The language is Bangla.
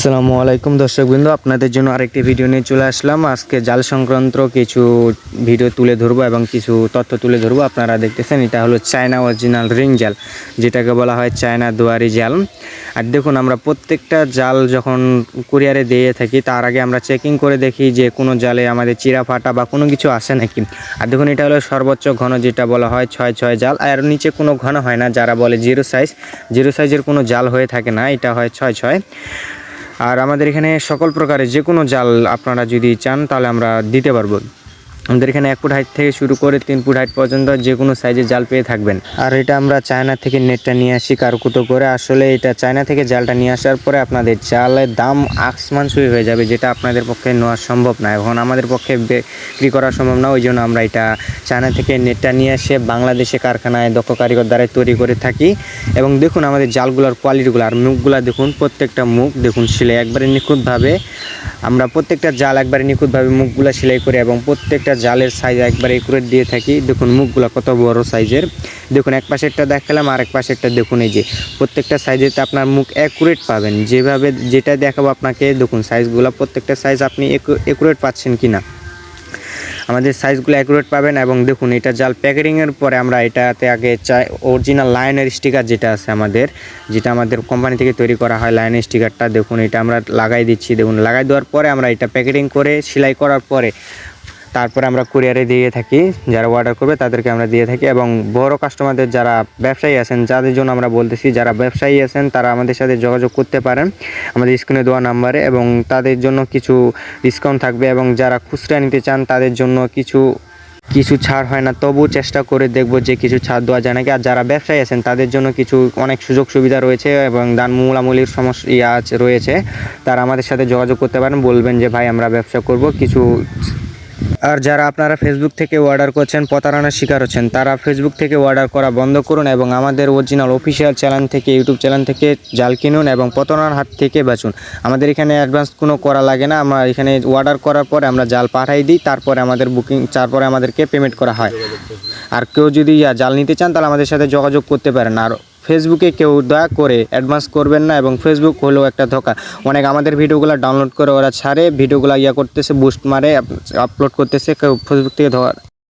আসসালামু আলাইকুম দর্শকবৃন্দ, আপনাদের জন্য আরেকটি ভিডিও নিয়ে চলে আসলাম। আজকে জাল সংক্রান্ত কিছু ভিডিও তুলে ধরবো এবং কিছু তথ্য তুলে ধরবো। আপনারা দেখতেছেন, এটা হলো চায়না অরিজিনাল রিং জাল, যেটাকে বলা হয় চায়না দুয়ারি জাল। আর দেখুন, আমরা প্রত্যেকটা জাল যখন কুরিয়ারে দিয়ে থাকি, তার আগে আমরা চেকিং করে দেখি যে কোনো জালে আমাদের চিরা ফাটা বা কোনো কিছু আসে নাকি। আর দেখুন, এটা হলো সর্বোচ্চ ঘন, যেটা বলা হয় ছয় ছয় জাল। আর নিচে কোনো ঘন হয় না, যারা বলে জিরো সাইজ। জিরো সাইজের কোনো জাল হয়ে থাকে না, এটা হয় ছয় ছয়। আর আমাদের এখানে সকল প্রকারের যে কোনো জাল আপনারা যদি চান, তাহলে আমরা দিতে পারব। আমাদের এখানে এক ফুট হাইট থেকে শুরু করে তিন ফুট হাইট পর্যন্ত যে কোনো সাইজের জাল পেয়ে থাকবেন। আর এটা আমরা চায়না থেকে নেটটা নিয়ে আসি কারকুতো করে। আসলে এটা চায়না থেকে জালটা নিয়ে আসার পরে আপনাদের জালের দাম আসমান ছুঁই হয়ে যাবে, যেটা আপনাদের পক্ষে নেওয়া সম্ভব না। এখন আমাদের পক্ষে বিক্রি করা সম্ভব না, ওই জন্য আমরা এটা চায়না থেকে নেটটা নিয়ে এসে বাংলাদেশে কারখানায় দক্ষ কারিগর দ্বারাই তৈরি করে থাকি। এবং দেখুন আমাদের জালগুলোর কোয়ালিটিগুলো আর মুখগুলো দেখুন, প্রত্যেকটা মুখ দেখুন সেলাই একবারে নিখুঁতভাবে। আমরা প্রত্যেকটা জাল একবারে নিখুঁতভাবে মুখগুলো সেলাই করি এবং প্রত্যেকটা জালের সাইজ একবারে একুরেট দিয়ে থাকি। দেখুন মুখগুলো কত বড় সাইজের দেখুন এক পাশেরটা দেখালাম আর এক পাশেরটা দেখুন এই যে, প্রত্যেকটা সাইজেতে আপনার মুখ অ্যাকুরেট পাবেন। যেভাবে যেটা দেখাবো আপনাকে, দেখুন সাইজগুলো প্রত্যেকটা সাইজ আপনি একুরেট পাচ্ছেন কি না আমাদের সাইজগুলো অ্যাকুরেট পাবেন এবং দেখুন, এটা জাল প্যাকেটিংয়ের পরে আমরা এটাতে আগে চাই অরিজিনাল লাইনের স্টিকার যেটা আছে আমাদের, যেটা আমাদের কোম্পানি থেকে তৈরি করা হয় লাইনের স্টিকারটা দেখুন, এটা আমরা লাগাই দিচ্ছি। দেখুন, লাগাই দেওয়ার পরে আমরা এটা প্যাকেটিং করে, সেলাই করার পরে তারপরে আমরা কুরিয়ারে দিয়ে থাকি, যারা অর্ডার করবে তাদেরকে আমরা দিয়ে থাকি এবং বড় কাস্টমারদের যারা ব্যবসায়ী আছেন, যাদের জন্য আমরা বলতেছি যারা ব্যবসায়ী আছেন, তারা আমাদের সাথে যোগাযোগ করতে পারেন আমাদের স্ক্রিনে দেওয়া নাম্বারে এবং তাদের জন্য কিছু ডিসকাউন্ট থাকবে এবং যারা খুচরা নিতে চান তাদের জন্য কিছু কিছু ছাড় হয় না। তবু চেষ্টা করে দেখব যে কিছু ছাড় দেওয়া যায় নাকি। আর যারা ব্যবসায়ী আছেন, তাদের জন্য কিছু অনেক সুযোগ সুবিধা রয়েছে এবং দান মূলামূলির সমস্যা রয়েছে। তারা আমাদের সাথে যোগাযোগ করতে পারেন, বলবেন যে, ভাই, আমরা ব্যবসা করব। কিছু আর যারা আপনারা ফেসবুক থেকে অর্ডার করছেন, প্রতারণার শিকার হচ্ছেন, তারা ফেসবুক থেকে অর্ডার করা বন্ধ করুন এবং আমাদের অরিজিনাল অফিসিয়াল চ্যানেল থেকে ইউটিউব চ্যানেল থেকে জাল কিনুন এবং প্রতারণার হাত থেকে বাঁচুন। আমাদের এখানে অ্যাডভান্স কোনো করা লাগে না। আমরা এখানে অর্ডার করার পরে আমরা জাল পাঠাই দিই, তারপরে আমাদের বুকিং তারপরে আমাদেরকে পেমেন্ট করা হয়। আর কেউ যদি জাল নিতে চান, তাহলে আমাদের সাথে যোগাযোগ করতে পারেন। আর ফেসবুকে কেউ দয়া করে অ্যাডভান্স করবেন না এবং ফেসবুক হলো একটা ধোকা। অনেক আমাদের ভিডিওগুলো ডাউনলোড করে ওরা ছাড়ে, ভিডিওগুলো ইয়া করতেছে বুস্ট মারে আপলোড করতেছে, কেউ ফেসবুক থেকে ধোয়া